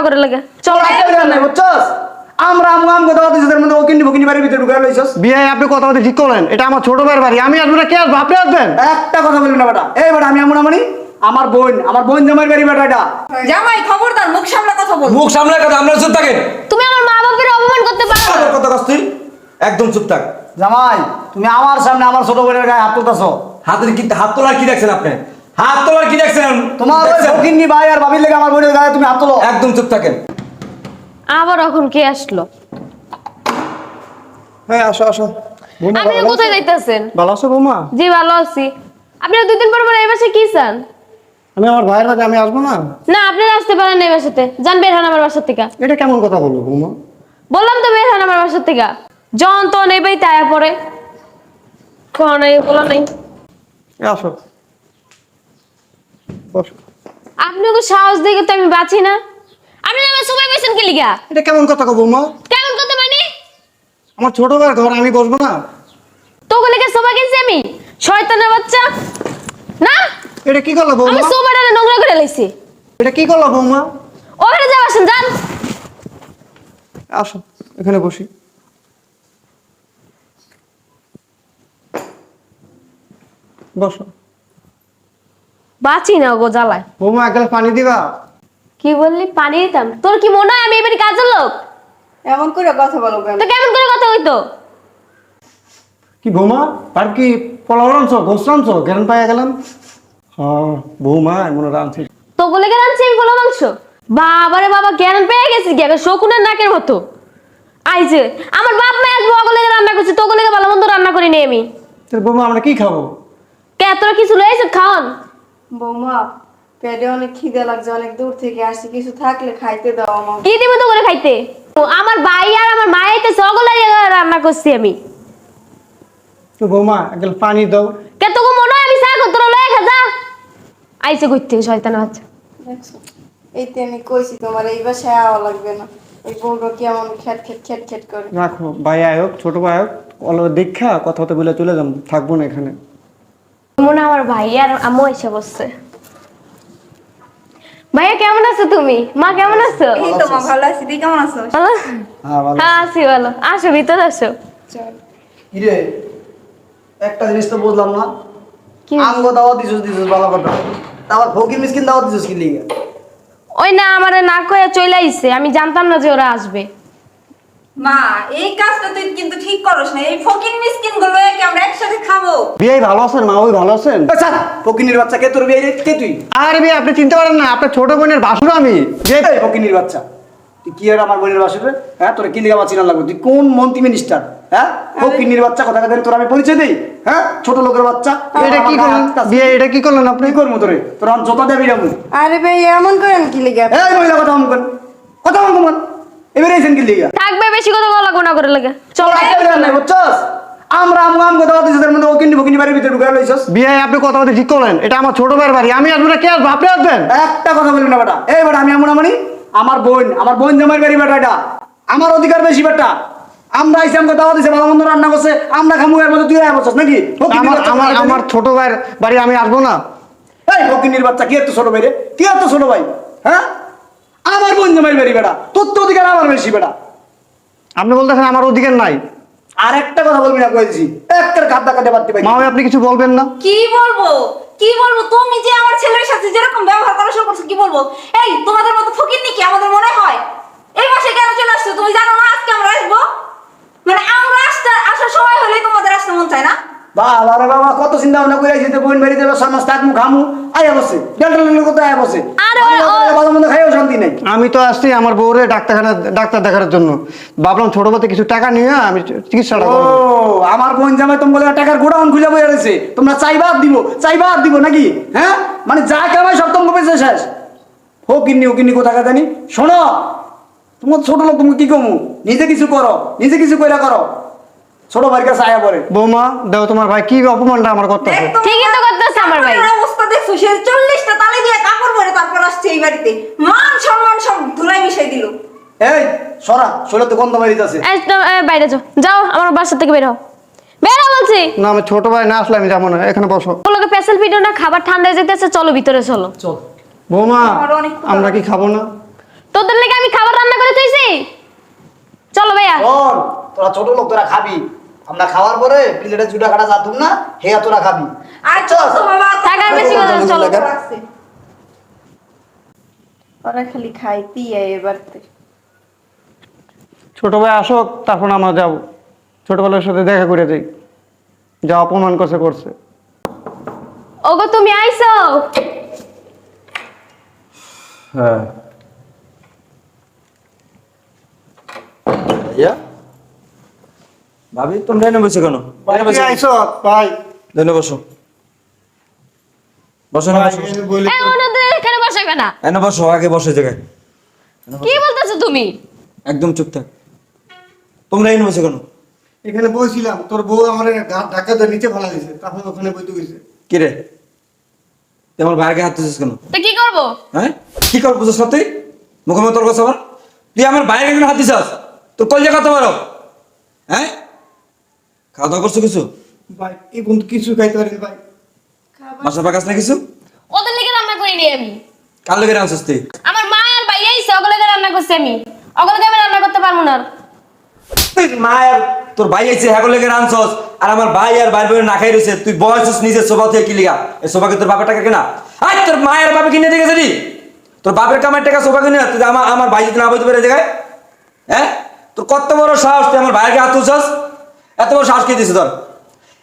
না করে লাগে। চল। তোর একটা বিধান নাই বুঝছস? আমরা আম আম কথা বলতেছি তার মধ্যে ওকিনি বকিনি বাড়ির ভিতরে ঢুকে লইছস। বিয়ে আপনি কথা বলতে ঠিক করলেন এটা আমার ছোট ভাইয়ের বাড়ি আমি আসব না কে আসব? আপনি আসবেন? একটা কথা বলবি না বেটা। এই বেটা আমি আমনি আমার বোন আমার বোন জামাইয়ের বাড়ি বেটা এটা। জামাই খবরদার মুখ সামলা কথা বল। মুখ সামলে কথা আমরা চুপ থাকেন। তুমি আমার মা বাবার অপমান করতে পারো না। কথা কস তুই। একদম চুপ থাক। জামাই তুমি আমার সামনে আমার ছোট বোনের গায়ে হাত তুলতেছো। হাতের কি হাত তোলার কি দেখছেন আপনি? হাত তোলার কি দেখছেন? তোমার ওই দেখছেন? ভাই আর ভাবির লেগে আমার বোনের গায়ে তুমি হাত তোলো। একদম চুপ থাকেন। আবার এখন কে আসলো? হ্যাঁ আসো আসো। আপনি কোথায়? যাইতেছেন? ভালো আছো বৌমা? জি ভালো আছি। আপনারা দুই দিন পর পর এই বাসে কি চান? আমি আমার ভাইয়ের বাড়ি আমি আসব না? না আপনারা আসতে পারেন না এই বাসাতে। যান বের হন আমার বাসার থেকে। এটা কেমন কথা বলব বৌমা? বললাম তো বের হন আমার বাসার থেকে। জন তো নেই বাই তায়া পরে। কোনো নাই বলো নাই। আসো। বসো। আপনি ওকে সাহস দেখে তো আমি বাঁচি না। আপনি আমার সবাই বসেন কি লিগা? এটা কেমন কথা গো মা? কেমন করতে মানে? আমার ছোট ভাইয়ের ঘর আমি বসবো না? তোকে লেগে সোফা কিনছি আমি? শয়তানের বাচ্চা? না? এটা কি করল আমি বৌমা সোফাটা নোংরা করে লাইছি। এটা কি করল বৌমা? ওখানে যা আসেন যান। আসো এখানে বসি। বসো। বাঁচি না গো জ্বালায়। বৌমা এক গ্লাস পানি দিবা? কি বললি? পানি দিতাম। তোর কি মনে হয় আমি এবারে কাজের লোক? এমন করে কথা বলো কেন? তো কেমন করে কথা হইতো? কি বৌমা তার কি পোলাও রাঁধছো গোস রাঁধছো? জ্ঞান পাইয়া গেলাম। হ্যাঁ বৌমা এমন রাঁধছি। তো বলে গেলে আনছি এই বলো মাংস। বাবারে বাবা জ্ঞান পেয়ে গেছি কি? শকুনের নাকের মতো। আইছে আমার বাপ মা আসব ওগুলো রান্না করছে তো ওগুলো ভালো মন্দ রান্না করিনি আমি। তোর বৌমা আমরা কি খাব? কে তোরা কিছু লয়েছে খাওয়ান? বৌমা পেটে অনেক খিদে লাগছে অনেক দূর থেকে আসছি কিছু থাকলে খাইতে দাও আমার কি দিব তো করে খাইতে? তো আমার ভাই আর আমার মা আইতে সকলে রান্না করছি আমি। তো বৌমা এক পানি দাও। কে তোকে মনে হয় আমি চা করতে লয়ে খা যা আইছে কই থেকে শয়তান বাচ্চা। দেখছ? এইতে আমি কইছি তোমার এই বাসায় আওয়া লাগবে না। এই বউটা কেমন খেট খেট খেট খেট করে। রাখো ভাই আয়োগ ছোট ভাই আয়োগ অল দীক্ষা কথা হতে বলে চলে যাম থাকব না এখানে। মনে আমার ভাই আর আম্মু এসে বসছে। ভাইয়া কেমন আছো তুমি? মা কেমন আছো? এই তো মা ভালো আছি। তুই কেমন আছো? ভালো? হ্যাঁ হ্যাঁ আছি ভালো। আসো ভিতরে আসো। চল। কিরে একটা জিনিস তো বুঝলাম না। কি? আঙ্গ দাওয়া দিছুস দিছুস ভালো কথা। তারপর ফকির মিসকিন দাওয়া দিছুস কি লিগে? ওই না আমার না কয়ে চলে আইছে। আমি জানতাম না যে ওরা আসবে। মা এই কাজটা তুই কিন্তু ঠিক করস না। এই ফকির মিসকিনগুলো কি আমরা একসাথে খাব। বিয়ে ভালো আছেন? মা ওই ভালো আছেন? আচ্ছা ফকিনির বাচ্চা কে তোর বিয়ে? কে তুই? আর বিয়ে আপনি চিনতে পারেন না আপনার ছোট বোনের বাসুর আমি। যে ফকিনির বাচ্চা তুই কি আর আমার বোনের বাসুর হ্যাঁ তোর কি লিগা বাঁচিনা লাগবে। তুই কোন মন্ত্রী মিনিস্টার হ্যাঁ ফকিনির বাচ্চা কথা কথা তোর আমি পরিচয় দেই। হ্যাঁ ছোট লোকের বাচ্চা। এটা কি করলেন? বিয়ে এটা কি করলেন আপনি? করব তোরে? তোর আমি জোতা দেবি রামু আরে ভাই এমন করেন কি লিগা? এই মহিলা কথা এবারে এসেন কি লিগা? থাকবে বেশি কথা বলা গোনা করে লাগে। চল। তোর একটা বিধান নাই বুঝছস? আমরা আম আম কথা বলতেছি তার মধ্যে ওকিনি বকিনি বাড়ির ভিতরে ঢুকে লইছস। বিয়ে আপনি কথা বলতে ঠিক করলেন এটা আমার ছোট ভাইয়ের বাড়ি আমি আসব না কে আসব? আপনি আসবেন। একটা কথা বলবি না বেটা। এই বেটা আমি এমন আমনি আমার বোন আমার বোন জামাইয়ের বাড়ি বেটা এটা। আমার অধিকার বেশি বেটা। আমরা আইসি আমাকে দাওয়া দিছে ভালো মন্দ রান্না করছে আমরা খামু এর মধ্যে তুই আয় বসছ নাকি? আমার আমার আমার ছোট ভাইয়ের বাড়ি আমি আসব না। এই বাচ্চা কি এত ছোট ভাই রে? কি এত ছোট ভাই? হ্যাঁ? আমার বোন জামাইয়ের বাড়ি। বেটা তোর তো অধিকার আমার বেশি বেটা আপনি বলতেছেন আমার অধিকার নাই। আর একটা কথা বলবি না কইছি একটা কাদা কাটে বাদ দিবাই মা আপনি কিছু বলবেন না? কি বলব? কি বলব? তুমি যে আমার ছেলের সাথে যেরকম ব্যবহার করা শুরু করছ কি বলব? এই তোমাদের মতো ফকির নাকি আমাদের মনে হয়? এই মাসে কেন চলে আসছো? তুমি জানো না আজকে আমরা আসব? মানে আমরা আসতে আসার সময় হলেই তোমাদের আসতে মন চায় না? বাবা রে বাবা কত চিন্তা ভাবনা করে আইছি বোন বাড়ি দেবে ছয় মাস থাকমু খামু আয়া বসে ডেন্টাল কোথায় আয়া বসে ভালো মন্দ খাইও শান্তি নাই। আমি তো আসছি আমার বউরে ডাক্তারখানা ডাক্তার দেখার জন্য। ভাবলাম ছোট ভাতে কিছু টাকা নিয়ে আমি চিকিৎসাটা ও আমার বোন জামাই তোমাকে টাকার গোডাউন খুঁজে বয়ে রয়েছে। তোমরা চাইবা দিব চাইবা দিব নাকি? হ্যাঁ? মানে যা কামাই সব তোমাকে পেয়েছে শেষ। হো কিন্নি ও কিন্নি কোথা জানি? শোনো তোমার ছোট লোক তুমি কি কমু? নিজে কিছু করো নিজে কিছু কইরা করো। ছোট ভাইয়ের কাছে আয়া পরে বৌমা দাও তোমার ভাই কি অপমানটা আমার করতেছে। ঠিকই তো করতেছে আমার ভাই। কাপড়ের অবস্থা দেখছ সে চল্লিশটা তালে দিয়ে কাপড় পরে তারপর আসছে এই বাড়িতে। মান সম্মান সব ধুলাই মিশাই দিল। এই সরা শরীর তো গন্ধ বাড়িতে আছে এই, তো, বাইরে যাও। যাও আমার বাসা থেকে বের হও। বের হও বলছি। না আমি ছোট ভাই না আসলে আমি যাব না। এখানে বসো। ওগুলোকে পেশাল ভিডিও না খাবার ঠান্ডা হয়ে যেতেছে চলো ভিতরে চলো। চল। বৌমা আমার আমরা কি খাব না? তোদের লাগি আমি খাবার রান্না করে এই চলো ভাইয়া। তোরা ছোট লোক তোরা খাবি। আমরা খাওয়ার পরে প্লেটে জুটা কাটা যাতুম না হেয়া তোরা খাবি আর চল। তো বাবা টাকার বেশি কথা চলো। রাখছে। ওরা খালি খাইতেই এবার ছোট ভাই আসুক তারপর আমরা যাব। ছোটবেলার সাথে দেখা করে যাই যা অপমান করছে করছে। ওগো তুমি আইছো হ্যাঁ। ইয়া ভাবি তোমরা এনে বসে কেন? এনে ভাই। এনে বসো। বসো না বসো, এখানে বসাবে এনে বসো আগে বসে জায়গায়। কি বলতেছো তুমি? একদম চুপ থাক। তোমরা এনে বসে কেন? এখানে বসছিলাম। তোর বউ আমার ধাক্কা দিয়ে নিচে ফেলা দিয়েছে। তখন ওখানে বইতে গেছে। কি রে? তুই আমার ভাইয়ের গায়ে হাত দিছিস কেন? তো কি করব? হ্যাঁ? কি কর বুঝছ না তুই? মুখে মুখে তোর কথা বল। তুই আমার বাইরে কেন হাত দিছাস তোর কল জায়গা তো পারো হ্যাঁ? খাওয়া দাওয়া করছ কিছু? ভাই এই বন্ধু কিছু খাইতে পারিনি ভাই। বাসা পাকাস না কিছু? ওদের লেগে রান্না করিনি আমি। কার লেগে আনছিস তুই? আমার মা আর ভাই আইছে ওগুলোকে রান্না করছি আমি। ওগুলোকে আমি রান্না করতে পারব না তুই মা আর তোর ভাই আইছে হ্যাঁ লেগে আর আমার ভাই আর ভাই না খাই রয়েছে তুই বয়সস নিজের সোফা থেকে কি লিগা? এই সোফাকে তোর বাপের টাকা কেনা? আয় তোর মায়ের বাপে কিনে দিয়ে গেছে তোর বাপের কামার টাকা সোফা কিনে তুই আমার আমার ভাই যদি না বইতে পারে জায়গায়? হ্যাঁ? তোর কত বড় সাহস তুই আমার ভাইয়ের হাত তুলছস? এত বড় সাহস কে দিছিস তোর?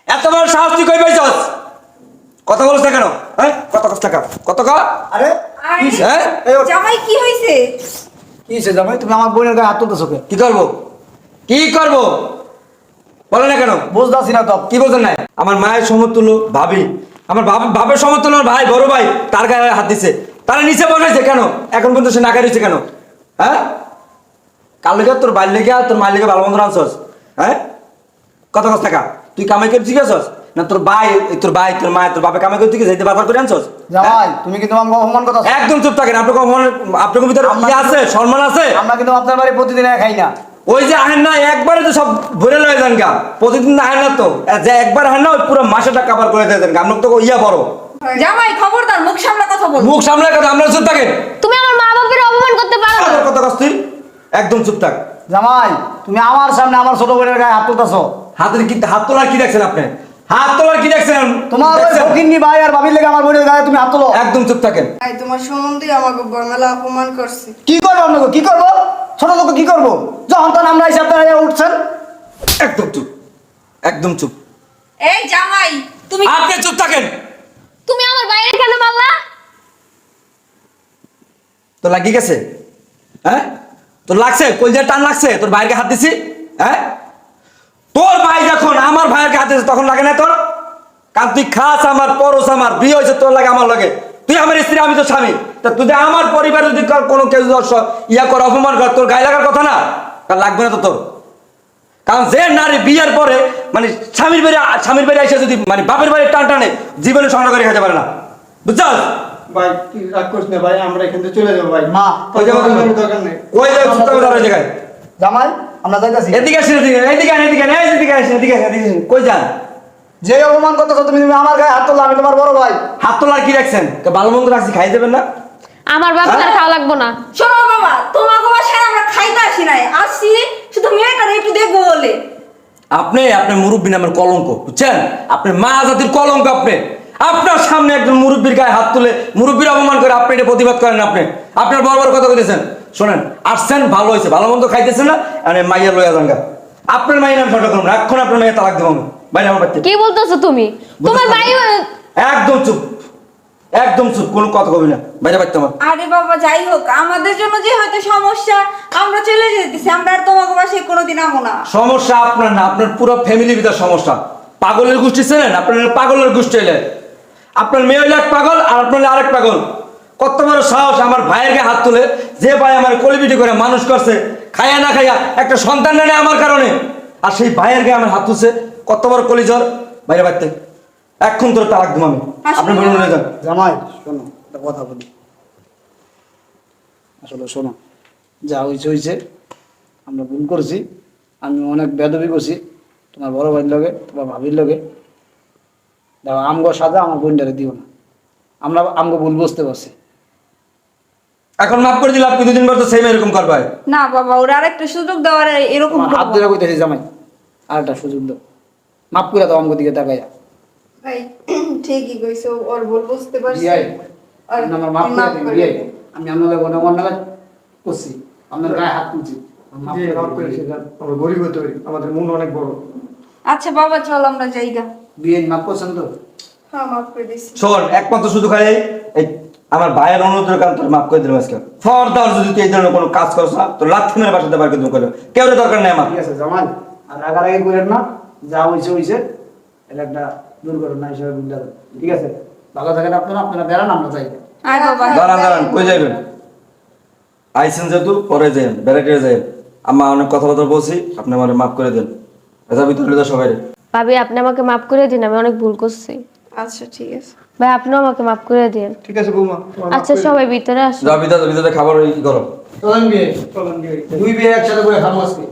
এত বড় সাহস তুই কই পাইছস? কথা বলছ না কেন? হ্যাঁ? কত কষ্ট টাকা? কত কা? আরে হ্যাঁ? জামাই কি হয়েছে কি হয়েছে জামাই? তুমি আমার বোনের গায়ে হাত তুলতেছো কি করব? কি করব? বলে না কেন? বুঝতেছি না তো। কি বলছেন না আমার মায়ের সমতুল্য ভাবি। আমার বাবা- বাপের সমতুল্য আমার ভাই বড় ভাই তার গায়ে হাত দিছে। তারা নিচে বসাইছে কেন? এখন পর্যন্ত সে নাকা কেন? হ্যাঁ? কাল লেগে তোর বাইর লেগে আর তোর মায়ের লেগে ভালো মন্দ আনছস হ্যাঁ? কত কত টাকা? তুই কামাই করে শিখেছস? না তোর ভাই তোর ভাই তোর মায়ের তোর বাপে কামাই করে শিখেছে বাজার করে আনছস? জামাই তুমি কিন্তু আমাকে অপমান কথা একদম চুপ থাকেন আপনার কখন আপনার ভিতরে ইয়ে আছে সম্মান আছে? আমরা কিন্তু আপনার বাড়ি প্রতিদিন খাই না। ওই যে আহেন না একবারে তো সব ভরে লয়ে যান গা। প্রতিদিন না আহেন না তো। যে একবার আহেন না ওই পুরো মাসেটা কাবার করে দিয়ে দেন গা। আপনার তো ইয়া বড়। জামাই খবরদার মুখ সামনে কথা বল। মুখ সামনে কথা আমরা চুপ থাকেন। তুমি আমার মা বাপের অপমান করতে পারো না। কথা কস তুই? একদম চুপ থাক। জামাই তুমি আমার সামনে আমার ছোট বোনের গায়ে হাত তুলতেছো। হাতের কি হাত তোলার কি দেখছেন আপনি? হাত তোলার কি দেখছেন? তোমার ওই? ফকিন্নি ভাই আর ভাবির লেগে আমার বোনের গায়ে তুমি হাত তোলো। একদম চুপ থাকেন। ভাই তোমার সম্বন্ধে আমাকে মেলা অপমান করছে। কি করব আপনাকে কি করব? ছোট লোক কি করব? যখন তখন আমরা হিসাব আপনারা উঠছেন। একদম চুপ। একদম চুপ। এই জামাই তুমি আপনি চুপ থাকেন। তুমি আমার বাইরে কেন মারলা? তো লাগি গেছে? হ্যাঁ? তোর লাগছে? কলজার টান লাগছে? তোর গায়ে হাত দিছি? হ্যাঁ? তোর ভাই যখন আমার ভাইয়ের হাত তখন লাগে না তোর? কারণ তুই খাস আমার পরশ আমার বিয়ে হয়েছে তোর লাগে আমার লাগে। তুই আমার স্ত্রী আমি তো স্বামী। তা তুই আমার পরিবার যদি কোনো কেউ ইয়া কর অপমান কর তোর গায়ে লাগার কথা না? তার লাগবে না তো তোর। কারণ যে নারী বিয়ের পরে মানে স্বামীর বাড়ি স্বামীর বাড়ি এসে যদি মানে বাপের বাড়ি টান টানে জীবনে সংগ্রহ করে খেতে পারে না। বুঝছস? ভাই তুই রাগ করিস না ভাই আমরা এখান থেকে চলে যাব ভাই। মা, ওই যাব তুমি। দরকার নেই কই দাঁড়াও জায়গায় জামাই? আমরা যাইতেছি। এদিকে আসেন এদিকে এদিকে আন, এদিকে আন, এদিকে আসেন এদিকে আসেন, এদিকে আসেন। কই যান? যে অপমান করতেছো তুমি তুমি আমার গায়ে হাত তোলো আমি তোমার বড় ভাই। হাত তোলার কি রাখছেন? কে ভালো মন্দ রাখছি খাই দেবেন না? আমার বাপ আর খাওয়া লাগবো না। শোনো বাবা তোমার বাসায় আমরা খাইতে আসি নাই। আসছি শুধু মেয়েটারে একটু দেখব বলে। আপনি আপনার মুরব্বী নামের কলঙ্ক বুঝছেন? আপনি মা জাতির কলঙ্ক আপনি। আপনার সামনে একজন মুরব্বীর গায়ে হাত তুলে মুরব্বীর অপমান করে আপনি এটা প্রতিবাদ করেন আপনি। আপনার বড় বড় কথা কইতেছেন। শোনেন আসছেন ভালো হয়েছে ভালো মন্দ খাইতেছেন না মানে মাইয়া লইয়া যান গা। আপনার মাইয়ের নাম সঠিক করুন এখন আপনার মাইয়া তালাক দেবো আমি। বাইরে আমার বাড়িতে। কি বলতেছো তুমি? তোমার ভাই একদম চুপ একদম চুপ কোনো কথা কবি না। বাইরে বাড়িতে আমার। আরে বাবা যাই হোক আমাদের জন্য যে হয়তো সমস্যা আমরা চলে যেতেছি আমরা আর তোমাকে বাসায় কোনোদিন আমো না। সমস্যা আপনার না আপনার পুরো ফ্যামিলির ভিতর সমস্যা। পাগলের গোষ্ঠী ছিলেন আপনার পাগলের গোষ্ঠী হইলে আপনার মেয়ে হইলে এক পাগল আর আপনার আরেক পাগল। কত বড় সাহস আমার ভাইয়ের গায়ে হাত তুলে যে ভাই আমার কলিবিটি করে মানুষ করছে খাইয়া না খাইয়া একটা সন্তান নেই আমার কারণে। আর সেই ভাইয়ের গায়ে আমার হাত তুলছে কত বড় কলিজর। বাইরে বাড়তে এখন তোর তালাক দিম আমি। আপনি বলুন না যান জামাই শোনো একটা কথা বলি। আসলে শোনো যা হয়েছে হয়েছে আমরা ভুল করছি আমি অনেক বেদবি করছি তোমার বড় ভাইয়ের লগে তোমার ভাবির লগে। দেখো আমগো সাজা আমার বোনটারে দিও না। আমরা আমগো ভুল বুঝতে পারছি। এখন মাফ করে দিলাম আপনি দুদিন পর তো সেম এরকম করবে না বাবা ওরা আরেকটা সুযোগ দেওয়ার এরকম তোমার হাত করব। ধরে কইতেছি জামাই আর একটা সুযোগ দাও। মাফ করে দাও আমাকে দিকে তাকাইয়া। ভাই ঠিকই কইছো ওর ভুল বুঝতে পারছি। আর আমার মাফ করে মাফ দিন করে বিয়াই দে। আমি আপনাদের মনে মনে করছি আপনার গায়ে হাত তুলছি। আমরা গরিব হতে পারি আমাদের মন অনেক বড়। আচ্ছা বাবা চল আমরা যাইগা বিয়ে মাফ করছেন তো? হ্যাঁ মাফ করে দিছি। শোন একমাত্র শুধু খালি এই আমার ভাইয়ের অনুরোধের কারণে তোর মাফ করে দিলাম আজকে। ফর্দার যদি তুই এই ধরনের কোনো কাজ করছ না তো লাথি মেরে বাসাতে বার করে। দেবো কেউ দরকার নেই আমার। ঠিক আছে জামাই আর রাগারাগি করেন না যা হয়েছে হয়েছে এটা একটা দুর্ঘটনা হিসেবে ঠিক আছে ভালো থাকেন আপনারা আপনারা বেড়ান আমরা যাই। দাঁড়ান দাঁড়ান কই যাইবেন? আইসেন যেহেতু পরে যাই যাই আম্মা অনেক কথাবার্তা বলছি আপনি আমার মাফ করে দেন। এটা ভিতরে সবাই ভাবি আপনি আমাকে মাফ করে দিন আমি অনেক ভুল করছি। আচ্ছা ঠিক আছে। ভাই আপনি আমাকে মাফ করে দিন। ঠিক আছে বৌমা। আচ্ছা সবাই ভিতরে আসুন। যাও ভিতরে ভিতরে খাবার ওই করো। চলেন বিয়ে চলেন বিয়ে। দুই বিয়ে একসাথে করে খাব আজকে।